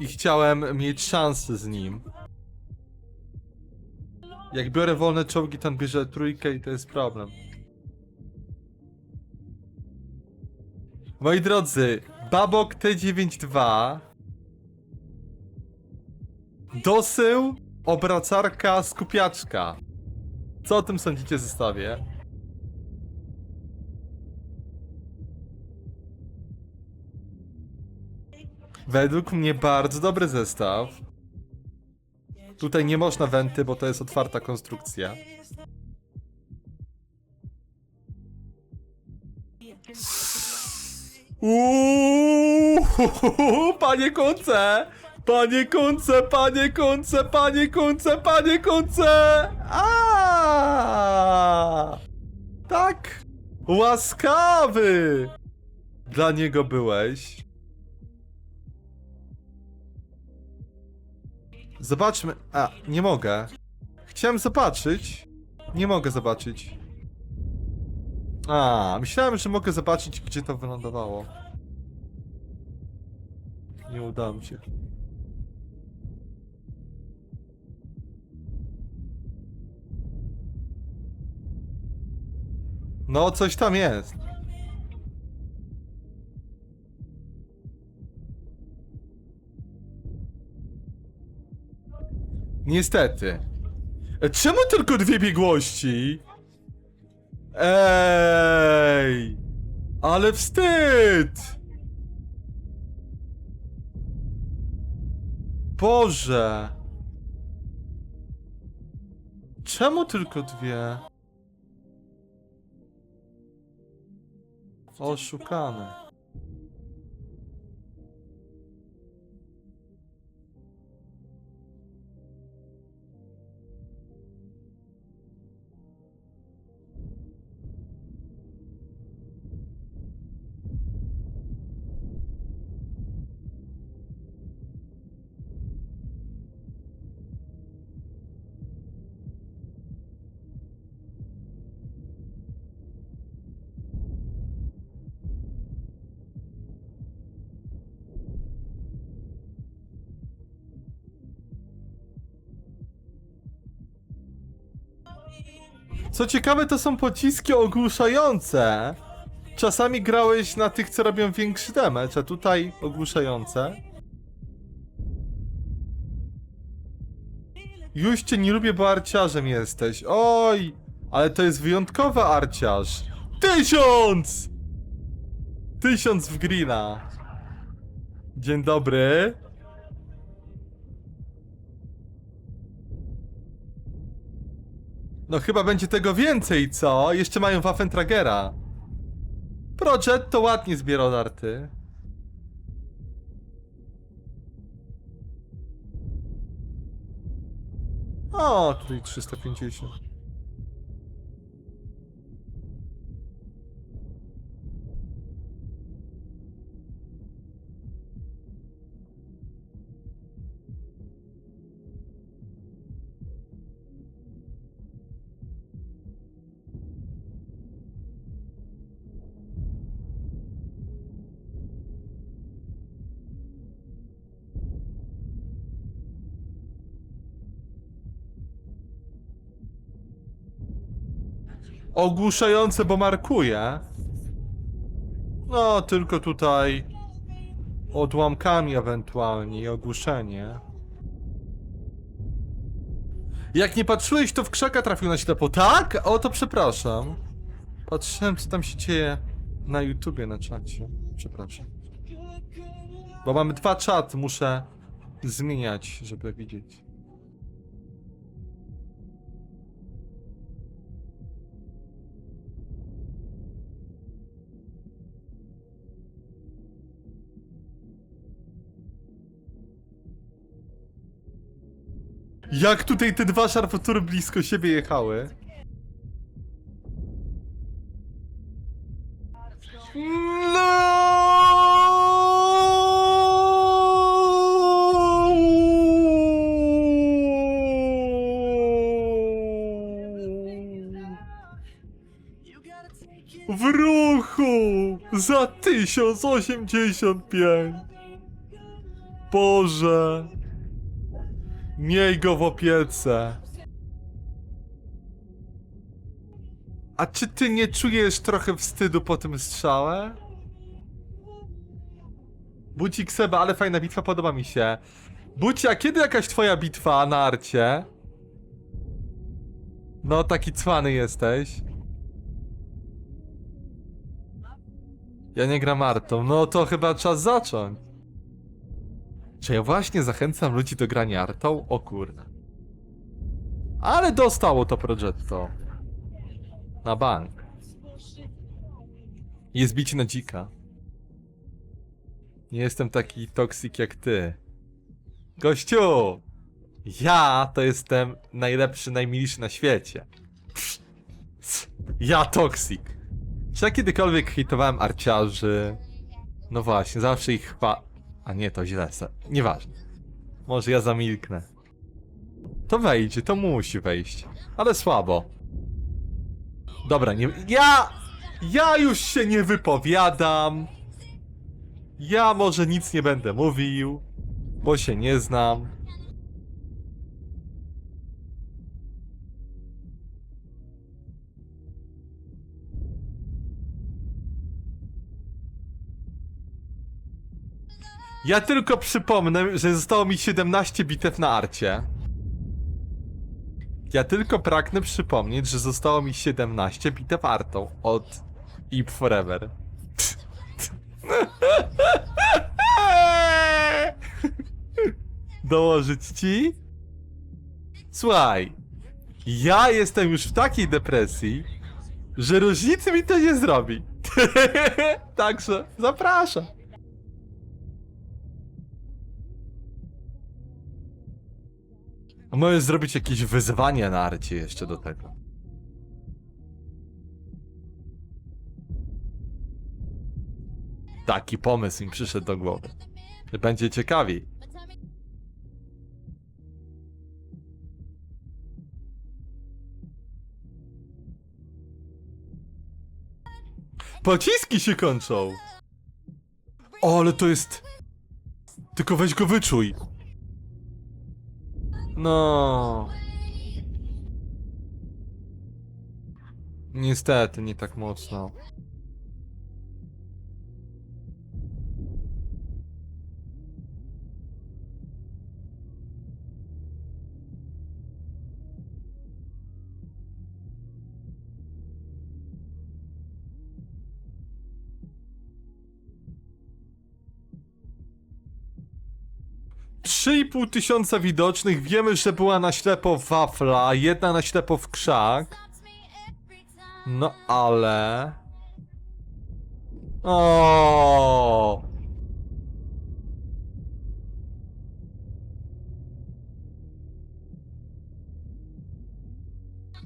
i chciałem mieć szansę z nim. Jak biorę wolne czołgi, on bierze trójkę i to jest problem. Moi drodzy, Babok T92 Dosył, obracarka, skupiaczka. Co o tym sądzicie zestawie? Według mnie bardzo dobry zestaw. Tutaj nie można wenty, bo to jest otwarta konstrukcja. Uuuu, panie konce! Panie konce, panie konce, panie konce, panie konce! Tak! Łaskawy! Dla niego byłeś. Zobaczmy. A, nie mogę. Chciałem zobaczyć. Nie mogę zobaczyć. A, myślałem, że mogę zobaczyć, gdzie to wylądowało. Nie udało mi się. No, coś tam jest. Niestety. E, Czemu tylko dwie biegłości? Ej! Ale wstyd! Boże! Czemu tylko dwie? Oszukane. Co ciekawe, to są pociski ogłuszające. Czasami grałeś na tych, co robią większy damage, a tutaj ogłuszające. Już cię nie lubię, bo arciarzem jesteś. Oj, ale to jest wyjątkowy arciarz. Tysiąc! Tysiąc w greena. Dzień dobry. No chyba będzie tego więcej, co? Jeszcze mają Waffentragera. Project to ładnie zbiera darty. O, tutaj 350. Ogłuszające, bo markuje. No, tylko tutaj odłamkami ewentualnie i ogłuszenie. Jak nie patrzyłeś, to w krzaka trafił na ślepo. Tak? O, to przepraszam. Patrzyłem, co tam się dzieje na YouTubie, na czacie. Przepraszam. Bo mamy dwa czaty, muszę zmieniać, żeby widzieć. Jak tutaj te dwa szarfotury blisko siebie jechały? No! W ruchu! Za 1085! Boże. Miej go w opiece. A czy ty nie czujesz trochę wstydu po tym strzale? Bucik Seba, ale fajna bitwa, podoba mi się. Buci, a kiedy jakaś twoja bitwa na arcie? No, taki cwany jesteś. Ja nie gram artą, no to chyba czas zacząć. Czy ja właśnie zachęcam ludzi do grania artą? O kurde. Ale dostało to Progetto. Na bank. Jest bicie na dzika. Nie jestem taki toksik jak ty. Gościu! Ja to jestem najlepszy, najmilszy na świecie. Ja toksik. Czy ja kiedykolwiek hitowałem arciarzy? No właśnie, zawsze ich chwa... A nie, to źle. se- Nieważne. Może ja zamilknę. To wejdzie, to musi wejść. Ale słabo. Dobra, nie... Ja... Ja już się nie wypowiadam. Ja może nic nie będę mówił, bo się nie znam. Ja tylko przypomnę, że zostało mi 17 bitew na arcie. Ja tylko pragnę przypomnieć, że zostało mi 17 bitew artą od Ip Forever. Dołożyć ci? Słuchaj, ja jestem już w takiej depresji, że różnicy mi to nie zrobi. Także zapraszam. A zrobić jakieś wyzwanie na arcie jeszcze do tego. Taki pomysł mi przyszedł do głowy. Będzie ciekawiej. Pociski się kończą! O, ale to jest... Tylko weź go wyczuj. No. Niestety, nie tak mocno. Trzy i pół tysiąca widocznych, wiemy, że była na ślepo wafla, jedna na ślepo w krzak. No ale... O.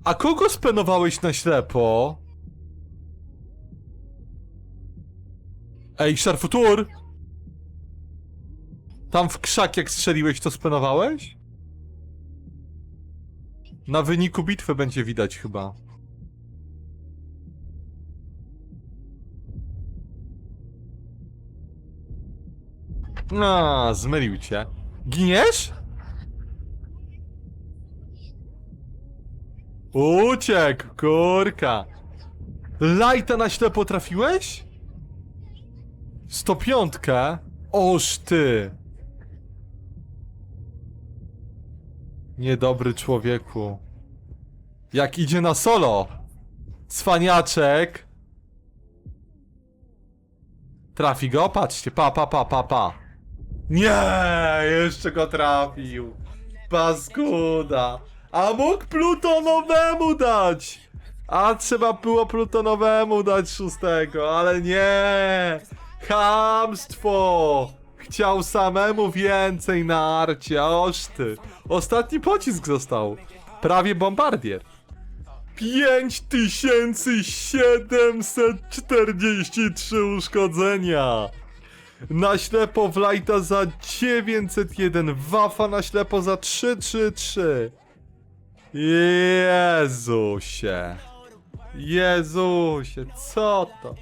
A kogo spenowałeś na ślepo? Ej, Szarfutur! Tam w krzak jak strzeliłeś, to spenowałeś? Na wyniku bitwy będzie widać chyba. A, zmylił cię. Giniesz? Uciekł, kurka. Lajta na ślepo trafiłeś? 105? Oż ty. Niedobry człowieku. Jak idzie na solo. Cwaniaczek. Trafi go? Patrzcie, pa, pa, pa, pa, pa. Nie, jeszcze go trafił. Paskuda. A mógł Plutonowemu dać. A trzeba było Plutonowemu dać szóstego, ale nie. Chamstwo. Chciał samemu więcej na arcie, oż ty. Ostatni pocisk został. Prawie bombardier. 5743 uszkodzenia. Na ślepo w Lighta za 901. Wafa na ślepo za 333. Jezusie. Jezusie, co to?